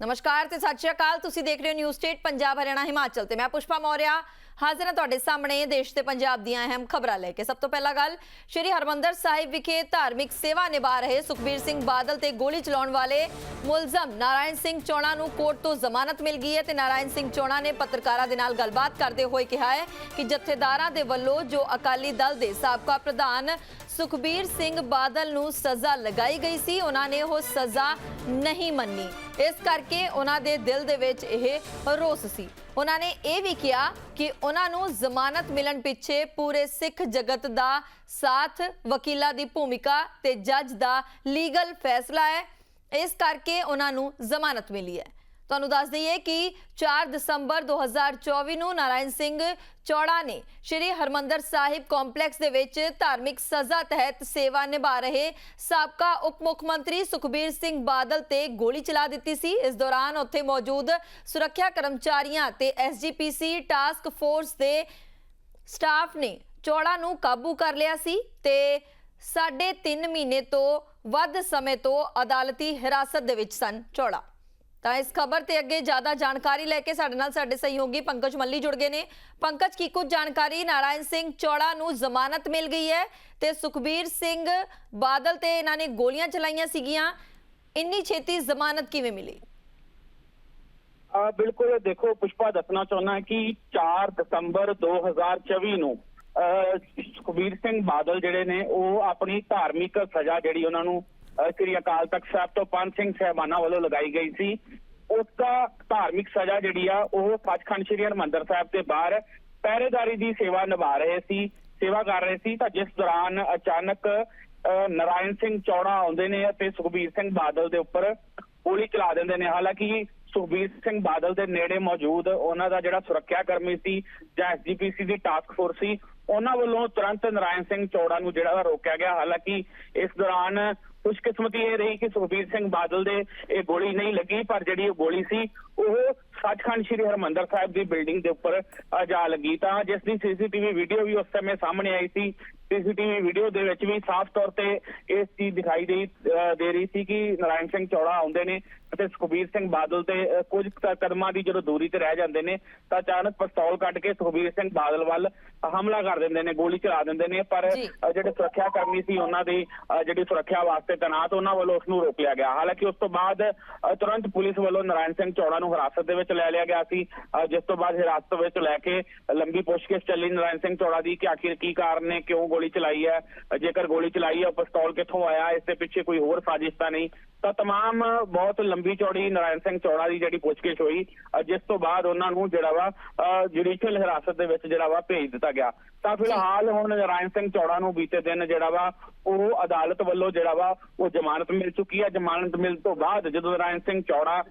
ਨਮਸਕਾਰ ਤੇ ਸਤਿ ਸ਼੍ਰੀ ਅਕਾਲ। ਤੁਸੀਂ ਦੇਖ ਰਹੇ ਹੋ ਨਿਊਜ਼ ਸਟੇਟ, ਪੰਜਾਬ, ਹਰਿਆਣਾ, ਹਿਮਾਚਲ ਤੇ ਮੈਂ ਪੁਸ਼ਪਾ ਮੌਰਿਆ। ਹਾਜ਼ਰ ਹਾਂ ਤੁਹਾਡੇ ਸਾਹਮਣੇ ਦੇਸ਼ ਤੇ ਪੰਜਾਬ ਦੀਆਂ ਅਹਿਮ ਖਬਰਾਂ ਲੈ ਕੇ। ਸਭ ਤੋਂ ਪਹਿਲਾਂ ਗੱਲ, ਸ਼੍ਰੀ ਹਰਮੰਦਰ ਸਾਹਿਬ ਵਿਖੇ ਧਾਰਮਿਕ ਸੇਵਾ ਨਿਭਾ ਰਹੇ ਸੁਖਬੀਰ ਸਿੰਘ ਬਾਦਲ ਤੇ ਗੋਲੀ ਚਲਾਉਣ ਵਾਲੇ ਮੁਲਜ਼ਮ ਨਾਰਾਇਣ ਸਿੰਘ ਚੋਣਾ ਨੂੰ ਕੋਰਟ ਤੋਂ ਜ਼ਮਾਨਤ ਮਿਲ ਗਈ ਹੈ ਤੇ ਨਾਰਾਇਣ ਸਿੰਘ ਚੋਣਾ ਨੇ ਪੱਤਰਕਾਰਾਂ ਦੇ ਨਾਲ ਗੱਲਬਾਤ ਕਰਦੇ ਹੋਏ ਕਿਹਾ ਹੈ ਕਿ ਜਥੇਦਾਰਾਂ ਦੇ ਵੱਲੋਂ ਜੋ ਅਕਾਲੀ ਦਲ ਦੇ ਸਾਬਕਾ ਪ੍ਰਧਾਨ ਸੁਖਬੀਰ ਸਿੰਘ ਬਾਦਲ ਨੂੰ ਸਜ਼ਾ ਲਗਾਈ ਗਈ ਸੀ। ਉਹਨਾਂ ਨੇ ਉਹ ਸਜ਼ਾ ਨਹੀਂ ਮੰਨੀ। ਇਸ ਕਰਕੇ ਉਹਨਾਂ ਦੇ ਦਿਲ ਦੇ ਵਿੱਚ ਇਹ ਰੋਸ ਸੀ। ਉਹਨਾਂ ਨੇ ਇਹ ਵੀ ਕਿਹਾ ਕਿ ਉਹਨਾਂ ਨੂੰ ਜ਼ਮਾਨਤ ਮਿਲਣ ਪਿੱਛੇ ਪੂਰੇ ਸਿੱਖ ਜਗਤ ਦਾ ਸਾਥ, ਵਕੀਲਾਂ ਦੀ ਭੂਮਿਕਾ ਤੇ ਜੱਜ ਦਾ ਲੀਗਲ ਫੈਸਲਾ ਹੈ। ਇਸ ਕਰਕੇ ਉਹਨਾਂ ਨੂੰ ਜ਼ਮਾਨਤ ਮਿਲੀ ਹੈ। ਤੁਹਾਨੂੰ ਦੱਸ ਦਈਏ ਕਿ 4 ਦਸੰਬਰ 2024 ਨੂੰ ਨਾਰਾਇਣ ਸਿੰਘ ਚੌੜਾ ਨੇ ਸ਼੍ਰੀ ਹਰਮੰਦਰ ਸਾਹਿਬ ਕੰਪਲੈਕਸ ਦੇ ਵਿੱਚ ਧਾਰਮਿਕ ਸਜ਼ਾ ਤਹਿਤ ਸੇਵਾ ਨਿਭਾ ਰਹੇ ਸਾਬਕਾ ਉਪ ਮੁੱਖ ਮੰਤਰੀ ਸੁਖਬੀਰ ਸਿੰਘ ਬਾਦਲ ਤੇ ਗੋਲੀ ਚਲਾ ਦਿੱਤੀ ਸੀ। ਇਸ ਦੌਰਾਨ ਉੱਥੇ ਮੌਜੂਦ ਸੁਰੱਖਿਆ ਕਰਮਚਾਰੀਆਂ ਤੇ ਐਸਜੀਪੀਸੀ ਟਾਸਕ ਫੋਰਸ ਦੇ ਸਟਾਫ ਨੇ ਚੌੜਾ ਨੂੰ ਕਾਬੂ ਕਰ ਲਿਆ ਸੀ ਤੇ ਸਾਢੇ 3 ਮਹੀਨੇ ਤੋਂ ਵੱਧ ਸਮੇਂ ਤੋਂ ਅਦਾਲਤੀ ਹਿਰਾਸਤ ਦੇ ਵਿੱਚ ਸਨ ਚੌੜਾ। ਤਾਂ ਇਸ ਖਬਰ ਤੇ ਅੱਗੇ ਜ਼ਿਆਦਾ ਜਾਣਕਾਰੀ ਲੈ ਕੇ ਸਾਡੇ ਨਾਲ ਸਾਡੇ ਸਹਿਯੋਗੀ ਪੰਕਜ ਮੱਲੀ ਜੁੜ ਗਏ ਨੇ। ਪੰਕਜ ਕੀ ਕੁਝ ਜਾਣਕਾਰੀ? ਨਾਰਾਇਣ ਸਿੰਘ ਚੌੜਾ ਨੂੰ ਜ਼ਮਾਨਤ ਮਿਲ ਗਈ ਹੈ ਤੇ ਸੁਖਬੀਰ ਸਿੰਘ ਬਾਦਲ ਤੇ ਇਹਨਾਂ ਨੇ ਗੋਲੀਆਂ ਚਲਾਈਆਂ ਸੀਗੀਆਂ। ਇੰਨੀ ਛੇਤੀ ਜ਼ਮਾਨਤ ਕਿਵੇਂ ਮਿਲੀ? ਆ ਬਿਲਕੁਲ ਦੇਖੋ ਪੁਸ਼ਪਾ ਦੱਸਣਾ ਚਾਹੁੰਦਾ ਕਿ 4 ਦਸੰਬਰ 2024 ਨੂੰ ਅਹ, ਸੁਖਬੀਰ ਸਿੰਘ ਬਾਦਲ ਜਿਹੜੇ ਨੇ ਉਹ ਆਪਣੀ ਧਾਰਮਿਕ ਸਜ਼ਾ ਜਿਹੜੀ ਉਹਨਾਂ ਨੂੰ ਸ੍ਰੀ ਅਕਾਲ ਤਖਤ ਸਾਹਿਬ ਤੋਂ ਪੰਜ ਸਿੰਘ ਸਹਿਬਾਨਾਂ ਵੱਲੋਂ ਲਗਾਈ ਗਈ ਸੀ। ਉਸ ਦਾ ਧਾਰਮਿਕ ਸਜ਼ਾ ਜਿਹੜੀ ਆ ਉਹ ਸੱਚਖੰਡ ਸ੍ਰੀ ਹਰਿਮੰਦਰ ਸਾਹਿਬ ਦੇ ਬਾਹਰ ਪਹਿਰੇਦਾਰੀ ਦੀ ਸੇਵਾ ਨਿਭਾ ਰਹੇ ਸੀ ਸੇਵਾ ਕਰ ਰਹੇ ਸੀ। ਤਾਂ ਜਿਸ ਦੌਰਾਨ ਅਚਾਨਕ ਅਹ, ਨਾਰਾਇਣ ਸਿੰਘ ਚੌੜਾ ਆਉਂਦੇ ਨੇ ਅਤੇ ਸੁਖਬੀਰ ਸਿੰਘ ਬਾਦਲ ਦੇ ਉੱਪਰ ਗੋਲੀ ਚਲਾ ਦਿੰਦੇ ਨੇ। ਹਾਲਾਂਕਿ ਸੁਖਬੀਰ ਸਿੰਘ ਬਾਦਲ ਦੇ ਨੇੜੇ ਮੌਜੂਦ ਉਹਨਾਂ ਦਾ ਜਿਹੜਾ ਸੁਰੱਖਿਆ ਕਰਮੀ ਸੀ ਜਾਂ ਐਸਜੀਪੀਸੀ ਦੀ ਟਾਸਕ ਫੋਰਸ ਸੀ ਉਹਨਾਂ ਵੱਲੋਂ ਤੁਰੰਤ ਨਾਰਾਇਣ ਸਿੰਘ ਚੌੜਾ ਨੂੰ ਜਿਹੜਾ ਰੋਕਿਆ ਗਿਆ। ਹਾਲਾਂਕਿ ਇਸ ਦੌਰਾਨ ਖੁਸ਼ਕਿਸਮਤੀ ਇਹ ਰਹੀ ਕਿ ਸੁਖਬੀਰ ਸਿੰਘ ਬਾਦਲ ਦੇ ਇਹ ਗੋਲੀ ਨਹੀਂ ਲੱਗੀ, ਪਰ ਜਿਹੜੀ ਉਹ ਗੋਲੀ ਸੀ ਉਹ ਸੱਚਖੰਡ ਸ੍ਰੀ ਹਰਮੰਦਰ ਸਾਹਿਬ ਦੀ ਬਿਲਡਿੰਗ ਦੇ ਉੱਪਰ ਜਾ ਲੱਗੀ ਤਾਂ ਜਿਸ ਦੀ ਸੀਸੀਟੀਵੀ ਵੀਡੀਓ ਵੀ ਉਸ ਸਮੇਂ ਸਾਹਮਣੇ ਆਈ ਸੀ ਸੀਸੀਟੀਵੀ ਵੀਡੀਓ ਦੇ ਵਿੱਚ ਵੀ ਸਾਫ਼ ਤੌਰ ਤੇ ਇਸ ਚੀਜ਼ ਦਿਖਾਈ ਦੇ ਅ, ਦੇ ਰਹੀ ਸੀ ਕਿ ਨਾਰਾਇਣ ਸਿੰਘ ਚੌੜਾ ਆਉਂਦੇ ਨੇ ਅਤੇ ਸੁਖਬੀਰ ਸਿੰਘ ਬਾਦਲ ਤੇ ਕੁਝ ਕਦਮਾਂ ਦੀ ਜਦੋਂ ਦੂਰੀ ਤੇ ਰਹਿ ਜਾਂਦੇ ਨੇ ਤਾਂ ਅਚਾਨਕ ਪਿਸਤੌਲ ਕੱਢ ਕੇ ਸੁਖਬੀਰ ਸਿੰਘ ਬਾਦਲ ਵੱਲ ਹਮਲਾ ਕਰ ਦਿੰਦੇ ਨੇ ਗੋਲੀ ਚਲਾ ਦਿੰਦੇ ਨੇ ਪਰ ਜਿਹੜੇ ਸੁਰੱਖਿਆ ਕਰਮੀ ਸੀ ਉਹਨਾਂ ਦੀ ਜਿਹੜੀ ਸੁਰੱਖਿਆ ਵਾਸਤੇ ਤੈਨਾਤ ਉਹਨਾਂ ਵੱਲੋਂ ਉਸ ਨੂੰ ਰੋਕ ਲਿਆ ਗਿਆ। ਹਾਲਾਂਕਿ ਉਸ ਤੋਂ ਬਾਅਦ ਤੁਰੰਤ ਪੁਲਿਸ ਵੱਲੋਂ ਨਾਰਾਇਣ ਸਿੰਘ ਚੌੜਾ ਨੂੰ ਹਿਰਾਸਤ ਦੇ ਵਿੱਚ ਲੈ ਲਿਆ ਗਿਆ ਸੀ। ਜਿਸ ਤੋਂ ਬਾਅਦ ਹਿਰਾਸਤ ਵਿੱਚ ਲੈ ਕੇ ਲੰਬੀ ਪੁੱਛਗਿੱਛ ਚੱਲੀ। ਨਰਾਇਣ ਸਿੰਘ ਚੌੜਾ ਦੀ ਕਿ ਆਖਿਰ ਕੀ ਕਾਰਨ ਨੇ, ਕਿਉਂ ਗੋਲੀ ਚਲਾਈ ਹੈ? ਜੇਕਰ ਗੋਲੀ ਚਲਾਈ ਹੈ, ਉਹ ਪਿਸਤੌਲ ਕਿੱਥੋਂ ਆਇਆ? ਇਸ ਦੇ ਪਿੱਛੇ ਕੋਈ ਹੋਰ ਸਾਜ਼ਿਸ਼ ਤਾਂ ਨਹੀਂ। ਤਾਂ ਤਮਾਮ ਬਹੁਤ ਲੰਬੀ ਚੌੜੀ ਨਾਰਾਇਣ ਸਿੰਘ ਚੌੜਾ ਦੀ ਜਿਹੜੀ ਪੁੱਛਗਿੱਛ ਹੋਈ ਜਿਸ ਤੋਂ ਬਾਅਦ ਉਹਨਾਂ ਨੂੰ ਜਿਹੜਾ ਵਾ ਜੁਡੀਸ਼ੀਅਲ ਹਿਰਾਸਤ ਦੇ ਵਿੱਚ ਜਿਹੜਾ ਵਾ ਭੇਜ ਦਿੱਤਾ ਗਿਆ। ਤਾਂ ਫਿਲਹਾਲ ਹੁਣ ਨਾਰਾਇਣ ਸਿੰਘ ਚੌੜਾ ਨੂੰ ਬੀਤੇ ਦਿਨ ਜਿਹੜਾ ਵਾ ਉਹ ਅਦਾਲਤ ਵੱਲੋਂ ਜਿਹੜਾ ਵਾ ਉਹ ਜ਼ਮਾਨਤ ਮਿਲ ਚੁੱਕੀ ਹੈ। ਜ਼ਮਾਨਤ ਮਿਲ ਤੋਂ ਬਾਅਦ ਜਦੋਂ ਨਾਰਾਇਣ ਸਿੰਘ ਚੌੜਾ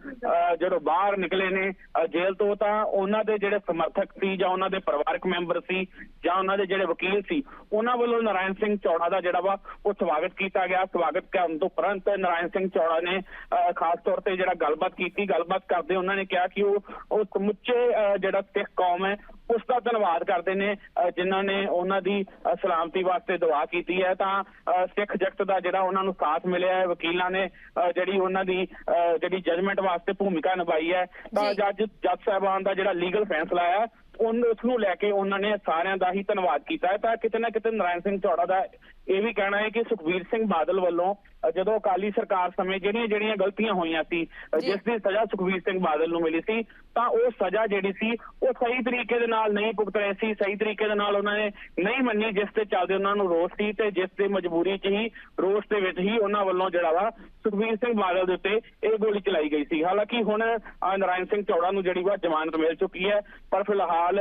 ਜਦੋਂ ਬਾਹਰ ਨਿਕਲੇ ਨੇ ਜੇਲ੍ਹ ਤੋਂ ਤਾਂ ਉਹਨਾਂ ਦੇ ਜਿਹੜੇ ਸਮਰਥਕ ਸੀ ਜਾਂ ਉਹਨਾਂ ਦੇ ਪਰਿਵਾਰਕ ਮੈਂਬਰ ਸੀ ਜਾਂ ਉਹਨਾਂ ਦੇ ਜਿਹੜੇ ਵਕੀਲ ਸੀ ਉਹਨਾਂ ਵੱਲੋਂ ਨਾਰਾਇਣ ਸਿੰਘ ਚੌੜਾ ਦਾ ਜਿਹੜਾ ਵਾ ਉਹ ਸਵਾਗਤ ਕੀਤਾ ਗਿਆ। ਸਵਾਗਤ ਕਰਨ ਤੋਂ ਉਪਰੰਤ ਨਾਰਾਇਣ ਸਿੰਘ ਚੌੜਾ ਨੇ ਅ, ਖਾਸ ਤੌਰ ਤੇ ਜਿਹੜਾ ਗੱਲਬਾਤ ਕੀਤੀ ਗੱਲਬਾਤ ਕਰਦੇ ਉਹਨਾਂ ਨੇ ਕਿਹਾ ਕਿ ਉਹ ਉਹ ਸਮੁੱਚੇ ਜਿਹੜਾ ਸਿੱਖ ਕੌਮ ਹੈ ਉਸ ਦਾ ਧੰਨਵਾਦ ਕਰਦੇ ਨੇ ਜਿਨ੍ਹਾਂ ਨੇ ਉਹਨਾਂ ਦੀ ਸਲਾਮਤੀ ਵਾਸਤੇ ਦੁਆ ਕੀਤੀ ਹੈ ਤਾਂ ਸਿੱਖ ਜਗਤ ਦਾ ਜਿਹੜਾ ਉਹਨਾਂ ਨੂੰ ਸਾਥ ਮਿਲਿਆ ਹੈ ਵਕੀਲਾਂ ਨੇ ਜਿਹੜੀ ਉਹਨਾਂ ਦੀ ਜਿਹੜੀ ਜਜਮੈਂਟ ਵਾਸਤੇ ਭੂਮਿਕਾ ਨਿਭਾਈ ਹੈ ਤਾਂ। ਜੱਜ ਜੱਜ ਸਾਹਿਬਾਨ ਦਾ ਜਿਹੜਾ ਲੀਗਲ ਫੈਸਲਾ ਹੈ ਉਹਨ ਉਸ ਨੂੰ ਲੈ ਕੇ ਉਹਨਾਂ ਨੇ ਸਾਰਿਆਂ ਦਾ ਹੀ ਧੰਨਵਾਦ ਕੀਤਾ ਹੈ ਤਾਂ ਕਿਤੇ ਨਾ ਕਿਤੇ ਨਾਰਾਇਣ ਸਿੰਘ ਚੌੜਾ ਦਾ ਇਹ ਵੀ ਕਹਿਣਾ ਹੈ ਕਿ ਸੁਖਬੀਰ ਸਿੰਘ ਬਾਦਲ ਵੱਲੋਂ ਜਦੋਂ ਅਕਾਲੀ ਸਰਕਾਰ ਸਮੇਂ ਜਿਹੜੀਆਂ ਜਿਹੜੀਆਂ ਗਲਤੀਆਂ ਹੋਈਆਂ ਸੀ। ਜਿਸ ਦੀ ਸਜ਼ਾ ਸੁਖਬੀਰ ਸਿੰਘ ਬਾਦਲ ਨੂੰ ਮਿਲੀ ਸੀ ਤਾਂ ਉਹ ਸਜ਼ਾ ਜਿਹੜੀ ਸੀ ਉਹ ਸਹੀ ਤਰੀਕੇ ਦੇ ਨਾਲ ਨਹੀਂ ਭੁਗਤ ਰਹੇ ਸੀ ਸਹੀ ਤਰੀਕੇ ਦੇ ਨਾਲ ਉਹਨਾਂ ਨੇ ਨਹੀਂ ਮੰਨੀ ਜਿਸ ਤੇ ਚੱਲਦੇ ਉਹਨਾਂ ਨੂੰ ਰੋਸ ਸੀ ਤੇ ਜਿਸ ਦੇ ਮਜਬੂਰੀ 'ਚ ਹੀ ਰੋਸ ਦੇ ਵਿੱਚ ਹੀ ਉਹਨਾਂ ਵੱਲੋਂ ਜਿਹੜਾ ਵਾ ਸੁਖਬੀਰ ਸਿੰਘ ਬਾਦਲ ਦੇ ਉੱਤੇ ਇਹ ਗੋਲੀ ਚਲਾਈ ਗਈ ਸੀ। ਹਾਲਾਂਕਿ ਹੁਣ ਨਾਰਾਇਣ ਸਿੰਘ ਚੌੜਾ ਨੂੰ ਜਿਹੜੀ ਵਾ ਜ਼ਮਾਨਤ ਮਿਲ ਚੁੱਕੀ ਹੈ ਪਰ ਫਿਲਹਾਲ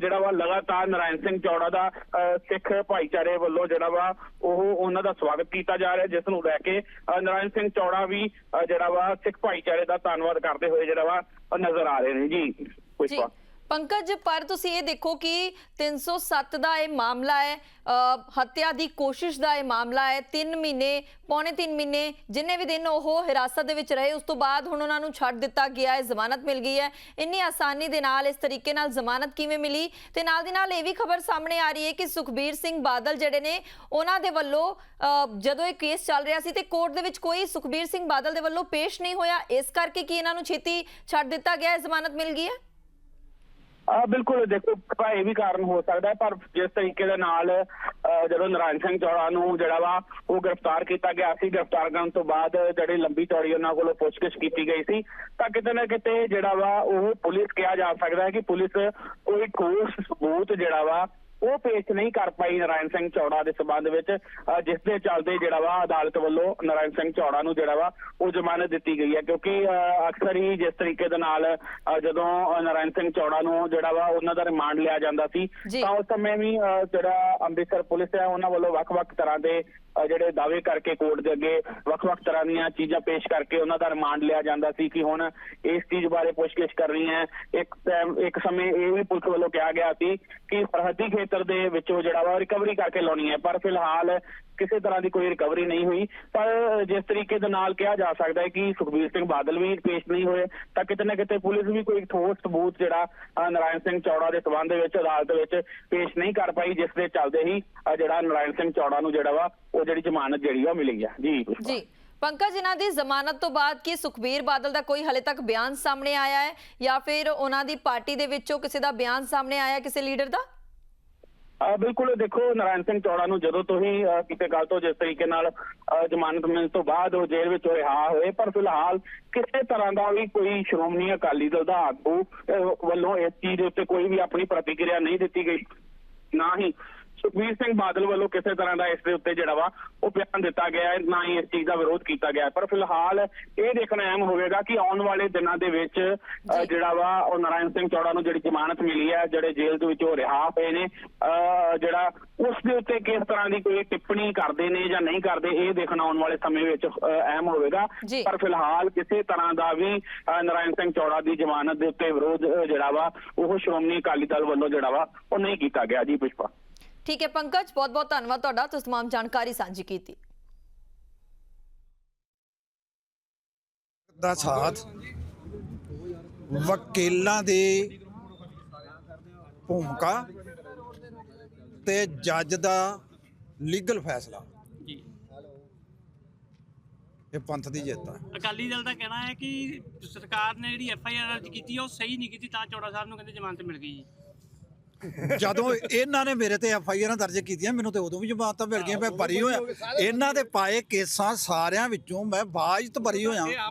ਜਿਹੜਾ ਵਾ ਲਗਾਤਾਰ ਨਾਰਾਇਣ ਸਿੰਘ ਚੌੜਾ ਦਾ ਸਿੱਖ ਭਾਈਚਾਰੇ ਵੱਲੋਂ ਜਿਹੜਾ ਵਾ ਉਹ ਉਹਨਾਂ ਦਾ ਸਵਾਗਤ ਕੀਤਾ ਜਾ ਰਿਹਾ ਜਿਸ ਨੂੰ ਲੈ ਕੇ ਨਾਰਾਇਣ ਸਿੰਘ ਚੌੜਾ ਵੀ ਜਿਹੜਾ ਵਾ ਸਿੱਖ ਭਾਈਚਾਰੇ ਦਾ ਧੰਨਵਾਦ ਕਰਦੇ ਹੋਏ ਜਿਹੜਾ ਵਾ ਨਜ਼ਰ ਆ ਰਹੇ ਨੇ। ਜੀ ਜੀ ਪੁਸ਼ਪਾ ਪੰਕਜ, ਪਰ ਤੁਸੀਂ ਇਹ ਦੇਖੋ ਕਿ 307 ਦਾ ਇਹ ਮਾਮਲਾ ਹੈ ਹੱਤਿਆ ਦੀ ਕੋਸ਼ਿਸ਼ ਦਾ ਇਹ ਮਾਮਲਾ ਹੈ 3 ਮਹੀਨੇ, ਪੌਣੇ 3 ਮਹੀਨੇ ਜਿੰਨੇ ਵੀ ਦਿਨ ਉਹ ਹਿਰਾਸਤ ਦੇ ਵਿੱਚ ਰਹੇ, ਉਸ ਤੋਂ ਬਾਅਦ ਹੁਣ ਉਹਨਾਂ ਨੂੰ ਛੱਡ ਦਿੱਤਾ ਗਿਆ ਹੈ ਜ਼ਮਾਨਤ ਮਿਲ ਗਈ ਹੈ। ਇੰਨੀ ਆਸਾਨੀ ਦੇ ਨਾਲ, ਇਸ ਤਰੀਕੇ ਨਾਲ ਜ਼ਮਾਨਤ ਕਿਵੇਂ ਮਿਲੀ? ਤੇ ਨਾਲ ਦੀ ਨਾਲ ਇਹ ਵੀ ਖਬਰ ਸਾਹਮਣੇ ਆ ਰਹੀ ਹੈ ਕਿ ਸੁਖਬੀਰ ਸਿੰਘ ਬਾਦਲ ਜਿਹੜੇ ਨੇ, ਉਹਨਾਂ ਦੇ ਵੱਲੋਂ ਜਦੋਂ ਇਹ ਕੇਸ ਚੱਲ ਰਿਹਾ ਸੀ ਤੇ ਕੋਰਟ ਦੇ ਵਿੱਚ ਕੋਈ ਸੁਖਬੀਰ ਸਿੰਘ ਬਾਦਲ ਦੇ ਵੱਲੋਂ ਪੇਸ਼ ਨਹੀਂ ਹੋਇਆ, ਇਸ ਕਰਕੇ ਕੀ ਇਹਨਾਂ ਨੂੰ ਛੇਤੀ ਛੱਡ ਦਿੱਤਾ ਗਿਆ ਹੈ ਜ਼ਮਾਨਤ ਮਿਲ ਗਈ ਹੈ? ਆ ਬਿਲਕੁਲ ਦੇਖੋ ਤਾਂ ਇਹ ਵੀ ਕਾਰਨ ਹੋ ਸਕਦਾ ਪਰ ਜਿਸ ਤਰੀਕੇ ਦੇ ਨਾਲ ਅਹ, ਜਦੋਂ ਨਰਾਇਣ ਸਿੰਘ ਚੌੜਾ ਨੂੰ ਜਿਹੜਾ ਵਾ ਉਹ ਗ੍ਰਿਫਤਾਰ ਕੀਤਾ ਗਿਆ ਸੀ ਗ੍ਰਿਫਤਾਰ ਕਰਨ ਤੋਂ ਬਾਅਦ ਜਿਹੜੀ ਲੰਬੀ ਚੌੜੀ ਉਹਨਾਂ ਕੋਲੋਂ ਪੁੱਛਗਿੱਛ ਕੀਤੀ ਗਈ ਸੀ ਤਾਂ ਕਿਤੇ ਨਾ ਕਿਤੇ ਜਿਹੜਾ ਵਾ ਉਹ ਪੁਲਿਸ ਕਿਹਾ ਜਾ ਸਕਦਾ ਹੈ ਕਿ ਪੁਲਿਸ ਕੋਈ ਠੋਸ ਸਬੂਤ ਜਿਹੜਾ ਵਾ ਉਹ ਪੇਸ਼ ਨਹੀਂ ਕਰ ਪਾਈ ਨਰਾਇਣ ਸਿੰਘ ਚੌੜਾ ਦੇ ਸਬੰਧ ਵਿੱਚ ਜਿਸ ਦੇ ਚੱਲਦੇ ਜਿਹੜਾ ਵਾ ਅਦਾਲਤ ਵੱਲੋਂ ਨਰਾਇਣ ਸਿੰਘ ਚੌੜਾ ਨੂੰ ਜਿਹੜਾ ਵਾ ਉਹ ਜ਼ਮਾਨਤ ਦਿੱਤੀ ਗਈ ਹੈ ਕਿਉਂਕਿ ਅਕਸਰ ਹੀ ਜਿਸ ਤਰੀਕੇ ਦੇ ਨਾਲ ਜਦੋਂ ਨਰਾਇਣ ਸਿੰਘ ਚੌੜਾ ਨੂੰ ਜਿਹੜਾ ਵਾ ਉਹਨਾਂ ਦਾ ਰਿਮਾਂਡ ਲਿਆ ਜਾਂਦਾ ਸੀ। ਤਾਂ ਉਸ ਸਮੇਂ ਵੀ ਜਿਹੜਾ ਅੰਮ੍ਰਿਤਸਰ ਪੁਲਿਸ ਹੈ ਉਹਨਾਂ ਵੱਲੋਂ ਵੱਖ-ਵੱਖ ਤਰ੍ਹਾਂ ਦੇ ਜਿਹੜੇ ਦਾਅਵੇ ਕਰਕੇ ਕੋਰਟ ਦੇ ਅੱਗੇ ਵੱਖ-ਵੱਖ ਤਰ੍ਹਾਂ ਦੀਆਂ ਚੀਜ਼ਾਂ ਪੇਸ਼ ਕਰਕੇ ਉਹਨਾਂ ਦਾ ਰਿਮਾਂਡ ਲਿਆ ਜਾਂਦਾ ਸੀ ਕਿ ਹੁਣ ਇਸ ਚੀਜ਼ ਬਾਰੇ ਪੁੱਛਗਿੱਛ ਕਰਨੀ ਹੈ। ਇੱਕ ਟਾਈਮ- ਇੱਕ ਸਮੇਂ ਇਹ ਵੀ ਪੁਲਿਸ ਵੱਲੋਂ ਕਿਹਾ ਗਿਆ ਸੀ ਕਿ ਸਰਹੱਦੀ ਖੇਤਰ ਦੇ ਵਿੱਚੋਂ ਜਿਹੜਾ ਵਾ ਰਿਕਵਰੀ ਕਰਕੇ ਲਾਉਣੀ ਹੈ। ਪਰ ਫਿਲਹਾਲ ਕਿਸੇ ਤਰ੍ਹਾਂ ਦੀ ਕੋਈ ਰਿਕਵਰੀ ਨਹੀਂ ਹੋਈ। ਪਰ ਜਿਸ ਤਰੀਕੇ ਦੇ ਨਾਲ ਕਿਹਾ ਜਾ ਸਕਦਾ ਹੈ ਕਿ ਸੁਖਬੀਰ ਸਿੰਘ ਬਾਦਲ ਵੀ ਪੇਸ਼ ਨਹੀਂ ਹੋਏ, ਤਾਂ ਕਿਤੇ ਨਾ ਕਿਤੇ ਪੁਲਿਸ ਵੀ ਕੋਈ ਠੋਸ ਸਬੂਤ ਜਿਹੜਾ ਨਰਾਇਣ ਸਿੰਘ ਚੌੜਾ ਦੇ ਸਬੰਧ ਦੇ ਵਿੱਚ, ਅਦਾਲਤ ਵਿੱਚ ਪੇਸ਼ ਨਹੀਂ ਕਰ ਪਾਈ, ਜਿਸ ਦੇ ਚੱਲਦੇ ਹੀ ਜਿਹੜਾ ਨਰਾਇਣ ਸਿੰਘ ਚੌੜਾ ਨੂੰ ਜਿਹੜਾ ਵਾ, ਉਹ ਜਿਹੜੀ ਜ਼ਮਾਨਤ ਜਿਹੜੀ ਆ ਮਿਲੀ ਆ। ਜੀ ਜੀ, ਪੰਕਜ ਇਹਨਾਂ ਦੀ ਜ਼ਮਾਨਤ ਤੋਂ ਬਾਅਦ ਕੀ ਸੁਖਬੀਰ ਬਾਦਲ ਦਾ ਕੋਈ ਹਲੇ ਤੱਕ ਬਿਆਨ ਸਾਹਮਣੇ ਆਇਆ ਹੈ, ਜਾਂ ਫਿਰ ਉਹਨਾਂ ਦੀ ਪਾਰਟੀ ਦੇ ਵਿੱਚੋਂ ਕਿਸੇ ਦਾ ਬਿਆਨ ਸਾਹਮਣੇ ਆਇਆ ਕਿਸੇ ਲੀਡਰ ਦਾ? ਬਿਲਕੁਲ ਦੇਖੋ ਨਰਾਇਣ ਸਿੰਘ ਚੌੜਾ ਨੂੰ ਜਦੋਂ ਤੋਂ ਹੀ ਅਹ, ਕਿਸੇ ਗੱਲ ਤੋਂ ਜਿਸ ਤਰੀਕੇ ਨਾਲ ਜ਼ਮਾਨਤ ਮਿਲਣ ਤੋਂ ਬਾਅਦ ਉਹ ਜੇਲ੍ਹ ਵਿੱਚੋਂ ਰਿਹਾ ਹੋਏ ਪਰ ਫਿਲਹਾਲ ਕਿਸੇ ਤਰ੍ਹਾਂ ਦਾ ਵੀ ਕੋਈ ਸ਼੍ਰੋਮਣੀ ਅਕਾਲੀ ਦਲ ਦਾ ਆਗੂ ਵੱਲੋਂ ਇਸ ਚੀਜ਼ ਦੇ ਉੱਤੇ ਕੋਈ ਵੀ ਆਪਣੀ ਪ੍ਰਤੀਕਿਰਿਆ ਨਹੀਂ ਦਿੱਤੀ ਗਈ। ਨਾ ਹੀ ਸੁਖਬੀਰ ਸਿੰਘ ਬਾਦਲ ਵੱਲੋਂ ਕਿਸੇ ਤਰ੍ਹਾਂ ਦਾ ਇਸ ਦੇ ਉੱਤੇ ਜਿਹੜਾ ਵਾ ਉਹ ਬਿਆਨ ਦਿੱਤਾ ਗਿਆ ਹੈ ਨਾ ਹੀ ਇਸ ਚੀਜ਼ ਦਾ ਵਿਰੋਧ ਕੀਤਾ ਗਿਆ। ਪਰ ਫਿਲਹਾਲ ਇਹ ਦੇਖਣਾ ਅਹਿਮ ਹੋਵੇਗਾ ਕਿ ਆਉਣ ਵਾਲੇ ਦਿਨਾਂ ਦੇ ਵਿੱਚ। ਜਿਹੜਾ ਵਾ ਉਹ ਨਾਰਾਇਣ ਸਿੰਘ ਚੌੜਾ ਨੂੰ ਜਿਹੜੀ ਜ਼ਮਾਨਤ ਮਿਲੀ ਹੈ ਜਿਹੜੇ ਜੇਲ੍ਹ ਦੇ ਵਿੱਚੋਂ ਰਿਹਾ ਹੋਏ ਨੇ ਜਿਹੜਾ ਉਸ ਦੇ ਉੱਤੇ ਕਿਸ ਤਰ੍ਹਾਂ ਦੀ ਕੋਈ ਟਿੱਪਣੀ ਕਰਦੇ ਨੇ ਜਾਂ ਨਹੀਂ ਕਰਦੇ ਇਹ ਦੇਖਣਾ ਆਉਣ ਵਾਲੇ ਸਮੇਂ ਵਿੱਚ ਅਹ, ਅਹਿਮ ਹੋਵੇਗਾ। ਪਰ ਫਿਲਹਾਲ ਕਿਸੇ ਤਰ੍ਹਾਂ ਦਾ ਵੀ ਨਾਰਾਇਣ ਸਿੰਘ ਚੌੜਾ ਦੀ ਜ਼ਮਾਨਤ ਦੇ ਉੱਤੇ ਵਿਰੋਧ ਜਿਹੜਾ ਵਾ ਉਹ ਸ਼੍ਰੋਮਣੀ ਅਕਾਲੀ ਦਲ ਵੱਲੋਂ ਜਿਹੜਾ ਵਾ ਉਹ ਨਹੀਂ ਕੀਤਾ ਗਿਆ ਜੀ ਪੁਸ਼ਪਾ ਠੀਕ ਹੈ ਪੰਕਜ ਬਹੁਤ ਬਹੁਤ ਧੰਨਵਾਦ ਤੁਹਾਡਾ ਤੁਸੀਂ ਤਮਾਮ ਜਾਣਕਾਰੀ ਸਾਂਝੀ ਕੀਤੀ। ਦਾ ਸਾਥ ਵਕੀਲਾਂ ਦੀ ਭੂਮਿਕਾ ਤੇ ਜੱਜ ਦਾ ਲੀਗਲ ਫੈਸਲਾ। ਜੀ। ਇਹ ਪੰਥ ਦੀ ਜਿੱਤ ਆ। ਅਕਾਲੀ ਦਲ ਦਾ ਕਹਿਣਾ ਹੈ ਕਿ ਸਰਕਾਰ ਨੇ ਜਿਹੜੀ ਐਫ ਆਈ ਆਰ ਦਰਜ ਕੀਤੀ ਉਹ ਸਹੀ ਨਹੀਂ ਕੀਤੀ ਤਾਂ ਚੌੜਾ ਸਾਹਿਬ ਨੂੰ ਕਹਿੰਦੇ ਜ਼ਮਾਨਤ ਮਿਲ ਗਈ ਜੀ। ਜਦੋਂ ਇਹਨਾਂ ਨੇ ਮੇਰੇ ਤੇ ਐਫ ਆਈ ਆਰਾਂ ਦਰਜ ਕੀਤੀਆਂ ਮੈਨੂੰ ਤੇ ਉਦੋਂ ਵੀ ਜਮਾਨਤਾਂ ਮਿਲ ਗਈਆਂ ਮੈਂ ਬਰੀ ਹੋਇਆ। ਇਹਨਾਂ ਦੇ ਪਾਏ ਕੇਸਾਂ ਸਾਰਿਆਂ ਵਿੱਚੋਂ ਮੈਂ ਬਾਜਤ ਬਰੀ ਹੋਇਆ।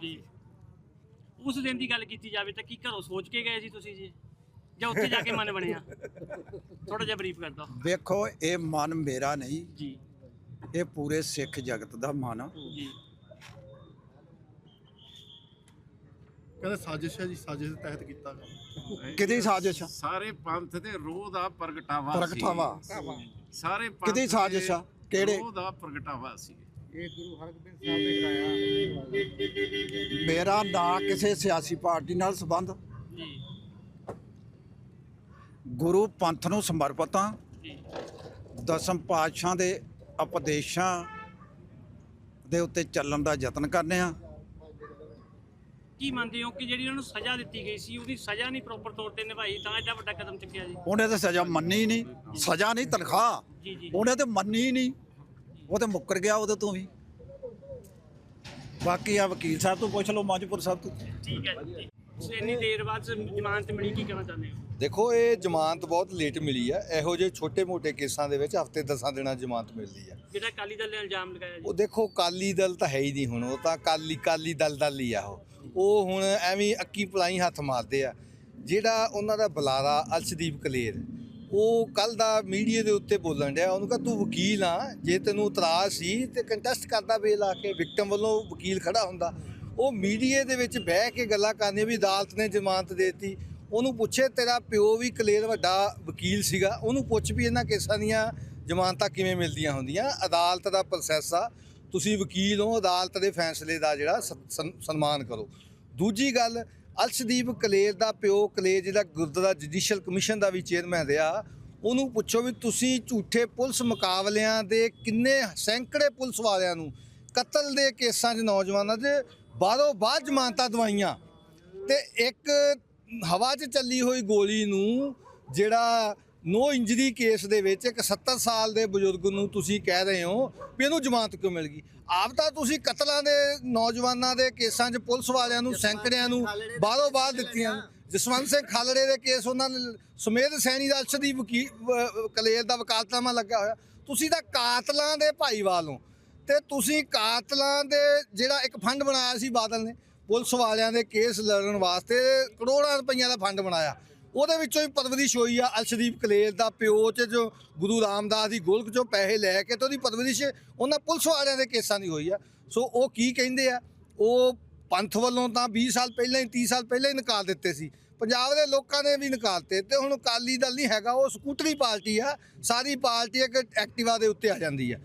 ਉਸ ਦਿਨ ਦੀ ਗੱਲ ਕੀਤੀ ਜਾਵੇ ਤਾਂ ਕੀ ਘਰੋਂ ਸੋਚ ਕੇ ਗਏ ਸੀ ਤੁਸੀਂ ਜੀ? ਜਾਂ ਉੱਥੇ ਜਾ ਕੇ ਮਨ ਬਣਿਆ? ਥੋੜਾ ਜਿਹਾ ਬਰੀਫ ਕਰ ਦਿਓ। ਵੇਖੋ ਇਹ ਮਨ ਮੇਰਾ ਨਹੀਂ। ਜੀ। ਇਹ ਪੂਰੇ ਸਿੱਖ ਜਗਤ ਦਾ ਮਨ। ਜੀ। ਕਹਿੰਦੇ ਸਾਜ਼ਿਸ਼ ਹੈ ਜੀ ਸਾਜ਼ਿਸ਼ ਦੇ ਤਹਿਤ ਕੀਤਾ ਗਿਆ। ਕਿਹਦੀ ਸਾਜ਼ਿਸ਼ ਆ। ਸਾਰੇ ਪੰਥ ਦੇ ਰੋਹ ਦਾ ਪ੍ਰਗਟਾਵਾ ਸੀ। ਪ੍ਰਗਟਾਵਾ ਸਾਰੇ ਪੰਥ ਕਿਹਦੀ ਸਾਜ਼ਿਸ਼ ਆ? ਕਿਹੜੇ? ਰੋਹ ਦਾ ਪ੍ਰਗਟਾਵਾ ਸੀ। ਇਹ ਗੁਰੂ ਹਰਗੋਬਿੰਦ ਸਾਹਿਬ ਨੇ ਕਰਾਇਆ। ਮੇਰਾ ਨਾ ਕਿਸੇ ਸਿਆਸੀ ਪਾਰਟੀ ਨਾਲ ਸੰਬੰਧ। ਜੀ। ਗੁਰੂ ਪੰਥ ਨੂੰ ਸਮਰਪਿਤ ਦਸਮ ਪਾਤਸ਼ਾਹਾਂ ਦੇ ਉਪਦੇਸ਼ਾਂ ਦੇ ਉੱਤੇ ਚੱਲਣ ਦਾ ਯਤਨ ਕਰਨੇ ਆ। ਕੀ ਮੰਨਦੇ ਹੋ ਕਿ ਜਿਹੜੀ ਉਹਨਾਂ ਨੂੰ ਸਜ਼ਾ ਦਿੱਤੀ ਗਈ ਸੀ ਉਹਦੀ ਸਜ਼ਾ ਨਹੀਂ ਪ੍ਰੋਪਰ ਤੌਰ ਤੇ ਨਿਭਾਈ ਤਾਂ ਐਡਾ ਵੱਡਾ ਕਦਮ ਚੁੱਕਿਆ ਜੀ। ਉਹਨੇ ਤੇ ਸਜ਼ਾ ਮੰਨੀ ਨਹੀਂ। ਸਜ਼ਾ ਨਹੀਂ ਤਨਖਾਹ। ਜੀ ਜੀ। ਉਹਨੇ ਤੇ ਮੰਨੀ ਹੀ ਨਹੀਂ। ਉਹ ਤੇ ਮੁੱਕਰ ਗਿਆ ਉਹਦੇ ਤੋਂ ਵੀ। ਬਾਕੀ ਆ ਵਕੀਲ ਸਾਹਿਬ ਤੋਂ ਪੁੱਛ ਲਓ ਮਾਝਪੁਰ ਸਾਹਿਬ ਤੋਂ। ਠੀਕ ਹੈ ਜੀ। ਇੰਨੀ ਦੇਰ ਬਾਅਦ ਜ਼ਮਾਨਤ ਮਿਲੀ ਕੀ ਕਹਿਣਾ ਚਾਹੁੰਦੇ ਹੋ? ਦੇਖੋ ਇਹ ਜ਼ਮਾਨਤ ਬਹੁਤ ਲੇਟ ਮਿਲੀ ਆ। ਇਹੋ ਜਿਹੇ ਛੋਟੇ-ਮੋਟੇ ਕੇਸਾਂ ਦੇ ਵਿੱਚ ਹਫ਼ਤੇ 10 ਦਿਨਾਂ 'ਚ ਜ਼ਮਾਨਤ ਮਿਲਦੀ ਆ। ਜਿਹੜਾ ਅਕਾਲੀ ਦਲ ਨੇ ਇਲਜ਼ਾਮ ਲਗਾਇਆ ਜੀ। ਉਹ ਦੇਖੋ ਕਾਲੀ ਦਲ ਤਾਂ ਹੈ ਹੀ ਨਹੀਂ ਹੁਣ। ਉਹ ਤਾਂ ਕਾਲੀ ਕਾਲੀ ਦਲ ਦਲ ਹੀ ਆ ਉਹ। ਉਹ ਹੁਣ ਐਵੇਂ ਅੱਕੀ ਪਲਾਈ ਹੱਥ ਮਾਰਦੇ ਆ। ਜਿਹੜਾ ਉਹਨਾਂ ਦਾ ਬੁਲਾਰਾ ਅਲਸ਼ਦੀਪ ਕਲੇਰ, ਉਹ ਕੱਲ ਦਾ ਮੀਡੀਆ ਦੇ ਉੱਤੇ ਬੋਲਣ ਡਿਆ। ਉਹਨੂੰ ਕਹਾ, ਤੂੰ ਵਕੀਲ ਆ, ਜੇ ਤੈਨੂੰ ਇਤਰਾਜ਼ ਸੀ ਤੇ ਕੰਟੈਸਟ ਕਰਦਾ ਬੇਲ ਆ ਕੇ, ਵਿਕਟਮ ਵੱਲੋਂ ਵਕੀਲ ਖੜਾ ਹੁੰਦਾ। ਉਹ ਮੀਡੀਆ ਦੇ ਵਿੱਚ ਬਹਿ ਕੇ ਗੱਲਾਂ ਕਰਨੀਆਂ ਵੀ ਅਦਾਲਤ ਨੇ ਜ਼ਮਾਨਤ ਦੇਤੀ। ਉਹਨੂੰ ਪੁੱਛੇ, ਤੇਰਾ ਪਿਓ ਵੀ ਕਲੇਰ ਵੱਡਾ ਵਕੀਲ ਸੀਗਾ? ਉਹਨੂੰ ਪੁੱਛ ਵੀ ਇਹਨਾਂ ਕੇਸਾਂ ਦੀਆਂ ਜ਼ਮਾਨਤਾਂ ਕਿਵੇਂ ਮਿਲਦੀਆਂ ਹੁੰਦੀਆਂ? ਅਦਾਲਤ ਦਾ ਪ੍ਰੋਸੈਸ ਆ। ਤੁਸੀਂ ਵਕੀਲ ਹੋ, ਅਦਾਲਤ ਦੇ ਫੈਸਲੇ ਦਾ ਜਿਹੜਾ ਸ- ਸਨ- ਸਨਮਾਨ ਕਰੋ। ਦੂਜੀ ਗੱਲ ਅਲਸ਼ਦੀਪ ਕਲੇਰ ਦਾ ਪਿਓ ਕਲੇਰ, ਜਿਹੜਾ ਗੁਰਦੁਆਰਾ ਜੁਡੀਸ਼ੀਅਲ ਕਮਿਸ਼ਨ ਦਾ ਵੀ ਚੇਅਰਮੈਨ ਰਿਹਾ, ਉਹਨੂੰ ਪੁੱਛੋ ਵੀ ਤੁਸੀਂ ਝੂਠੇ ਪੁਲਿਸ ਮੁਕਾਬਲਿਆਂ ਦੇ ਕਿੰਨੇ ਸੈਂਕੜੇ ਪੁਲਿਸ ਵਾਲਿਆਂ ਨੂੰ ਕਤਲ ਦੇ ਕੇਸਾਂ 'ਚ ਨੌਜਵਾਨਾਂ ਦੇ ਬਾਹਰੋਂ ਬਾਹਰ ਜ਼ਮਾਨਤਾਂ ਦਵਾਈਆਂ ਤੇ ਇੱਕ ਹਵਾ 'ਚ ਚੱਲੀ ਹੋਈ ਗੋਲੀ ਨੂੰ ਜਿਹੜਾ ਨੋ ਇੰਜਰੀ ਕੇਸ ਦੇ ਵਿੱਚ ਇੱਕ 70 ਸਾਲ ਦੇ ਬਜ਼ੁਰਗ ਨੂੰ ਤੁਸੀਂ ਕਹਿ ਰਹੇ ਹੋ ਵੀ ਇਹਨੂੰ ਜ਼ਮਾਨਤ ਕਿਉਂ ਮਿਲ ਗਈ? ਆਪ ਤਾਂ ਤੁਸੀਂ ਕਤਲਾਂ ਦੇ ਨੌਜਵਾਨਾਂ ਦੇ ਕੇਸਾਂ 'ਚ ਪੁਲਿਸ ਵਾਲਿਆਂ ਨੂੰ ਸੈਂਕੜਿਆਂ ਨੂੰ ਬਾਹਰੋਂ ਬਾਹਰ ਦਿੱਤੀਆਂ। ਜਸਵੰਤ ਸਿੰਘ ਖਾਲੜੇ ਦੇ ਕੇਸ ਉਹਨਾਂ ਨੇ ਸੁਮੇਧ ਸੈਣੀ ਦਾ ਅਰਸ਼ਦੀਪ ਵਕੀ ਵ- ਕਲੇਰ ਦਾ ਵਕਾਲਤਨਾਮਾ ਲੱਗਾ ਹੋਇਆ। ਤੁਸੀਂ ਤਾਂ ਕਾਤਲਾਂ ਦੇ ਭਾਈਵਾਲ ਹੋ ਤੇ ਤੁਸੀਂ ਕਾਤਲਾਂ ਦੇ ਜਿਹੜਾ ਇੱਕ ਫੰਡ ਬਣਾਇਆ ਸੀ ਬਾਦਲ ਨੇ ਪੁਲਿਸ ਵਾਲਿਆਂ ਦੇ ਕੇਸ ਲੜਨ ਵਾਸਤੇ ਕਰੋੜਾਂ ਰੁਪਈਆ ਦਾ ਫੰਡ ਬਣਾਇਆ। ਉਹਦੇ ਵਿੱਚੋਂ ਹੀ ਪਰਵਰਿਸ਼ ਹੋਈ ਆ ਅਰਸ਼ਦੀਪ ਕਲੇਰ ਦਾ ਪਿਓ ਚ ਜੋ ਗੁਰੂ ਰਾਮਦਾਸ ਦੀ ਗੋਲਕ ਚੋਂ ਪੈਸੇ ਲੈ ਕੇ ਤੇ ਉਹਦੀ ਪਰਵਰਿਸ਼ ਉਹਨਾਂ ਪੁਲਿਸ ਵਾਲਿਆਂ ਦੇ ਕੇਸਾਂ ਦੀ ਹੋਈ ਆ। ਸੋ ਉਹ ਕੀ ਕਹਿੰਦੇ ਆ? ਉਹ ਪੰਥ ਵੱਲੋਂ ਤਾਂ 20 ਸਾਲ ਪਹਿਲਾਂ ਹੀ 30 ਸਾਲ ਪਹਿਲਾਂ ਹੀ ਨਕਾਰ ਦਿੱਤੇ ਸੀ। ਪੰਜਾਬ ਦੇ ਲੋਕਾਂ ਨੇ ਵੀ ਨਕਾਰਤੇ ਤੇ ਹੁਣ ਅਕਾਲੀ ਦਲ ਨਹੀਂ ਹੈਗਾ, ਉਹ ਸਕੂਟਰੀ ਪਾਰਟੀ ਆ, ਸਾਰੀ ਪਾਰਟੀ ਇੱਕ ਐਕਟਿਵਾ ਦੇ ਉੱਤੇ ਆ ਜਾਂਦੀ ਆ।